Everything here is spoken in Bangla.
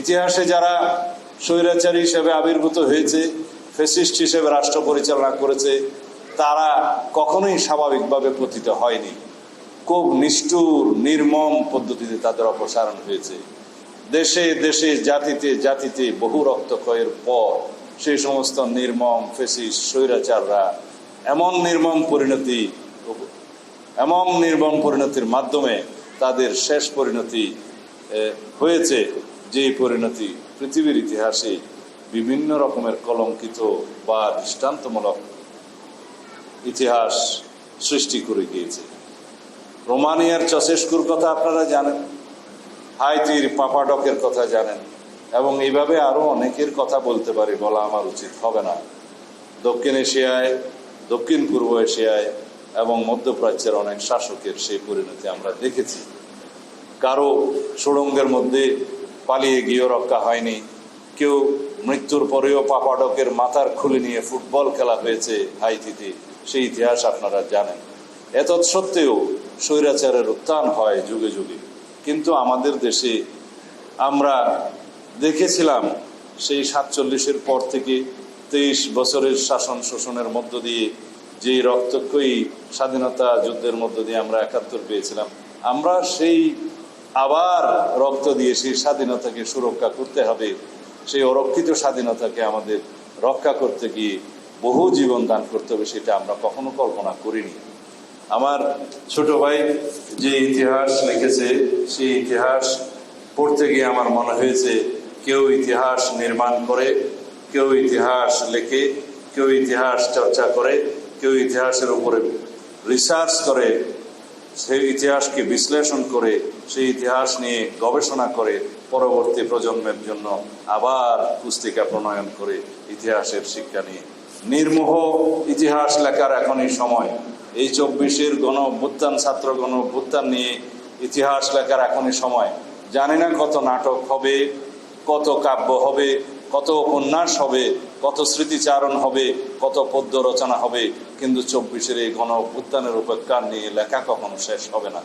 ইতিহাসে যারা স্বৈরাচারী হিসেবে আবির্ভূত হয়েছে ফেসিস্ট হিসেবে রাষ্ট্র পরিচালনা করেছে, তারা কখনোই স্বাভাবিকভাবে পতিত হয়নি। খুব নিষ্ঠুর, নির্মম পদ্ধতিতে তাদের অপসারণ হয়েছে। দেশে দেশে, জাতিতে জাতিতে বহু রক্তক্ষয়ের পর সেই সমস্ত নির্মম ফেসিস স্বৈরাচাররা এমন নির্মম পরিণতি, এমন নির্মম পরিণতির মাধ্যমে তাদের শেষ পরিণতি হয়েছে। যে পরিণতি। পৃথিবীর ইতিহাসে বিভিন্ন রকমের কলঙ্কিত বা দৃষ্টান্তমূলক ইতিহাস সৃষ্টি করে গিয়েছে। রোমানিয়ার চশেস্কুর কথা আপনারা জানেন, হাইতির পাপাডকের কথা জানেন, এবং এইভাবে আরও অনেকের কথা বলতে পারি বলা আমার উচিত হবে না। দক্ষিণ এশিয়ায়, দক্ষিণ পূর্ব এশিয়ায় এবং মধ্যপ্রাচ্যের অনেক শাসকের সেই পরিণতি আমরা দেখেছি। কারও সুড়ঙ্গের মধ্যে পালিয়ে গিয়েও রক্ষা হয়নি। কেউ মৃত্যুর পরেও পাপাডকের মাথার খুলে নিয়ে ফুটবল খেলা হয়েছে হাইতিতে। সেই ইতিহাস আপনারা জানেন। এত সত্ত্বেও স্বৈরাচারের উত্থান হয় যুগে যুগে। কিন্তু আমাদের দেশে আমরা দেখেছিলাম সেই সাতচল্লিশের পর থেকে তেইশ বছরের শাসন শোষণের মধ্য দিয়ে যে রক্তক্ষয়ী স্বাধীনতা যুদ্ধের মধ্য দিয়ে আমরা একাত্তর পেয়েছিলাম। আমরা সেই আবার রক্ত দিয়ে সেই স্বাধীনতাকে সুরক্ষা করতে হবে। সেই অরক্ষিত স্বাধীনতাকে আমাদের রক্ষা করতে গিয়ে বহু জীবন দান করতে হবে সেটা আমরা কখনো কল্পনা করিনি। আমার ছোট ভাই যে ইতিহাস লিখেছে, সেই ইতিহাস পড়তে গিয়ে আমার মনে হয়েছে, কেউ ইতিহাস নির্মাণ করে, কেউ ইতিহাস লেখে, কেউ ইতিহাস চর্চা করে, কেউ ইতিহাসের উপরে রিসার্চ করে সেই ইতিহাসকে বিশ্লেষণ করে, সেই ইতিহাস নিয়ে গবেষণা করে পরবর্তী প্রজন্মের জন্য আবার পুস্তিকা প্রণয়ন করে ইতিহাসের শিক্ষা নিয়ে। নির্মোহ ইতিহাস লেখার এখনই সময়। এই চব্বিশের গণ অভ্যুত্থান ছাত্র গণ অভ্যুত্থান নিয়ে ইতিহাস লেখার এখনই সময়। জানি না কত নাটক হবে, কত কাব্য হবে কত উপন্যাস হবে, কত স্মৃতিচারণ হবে, কত পদ্য রচনা হবে, কিন্তু চব্বিশের এই গণ অভ্যুত্থানের উপেক্ষা নিয়ে লেখা কখনো শেষ হবে না।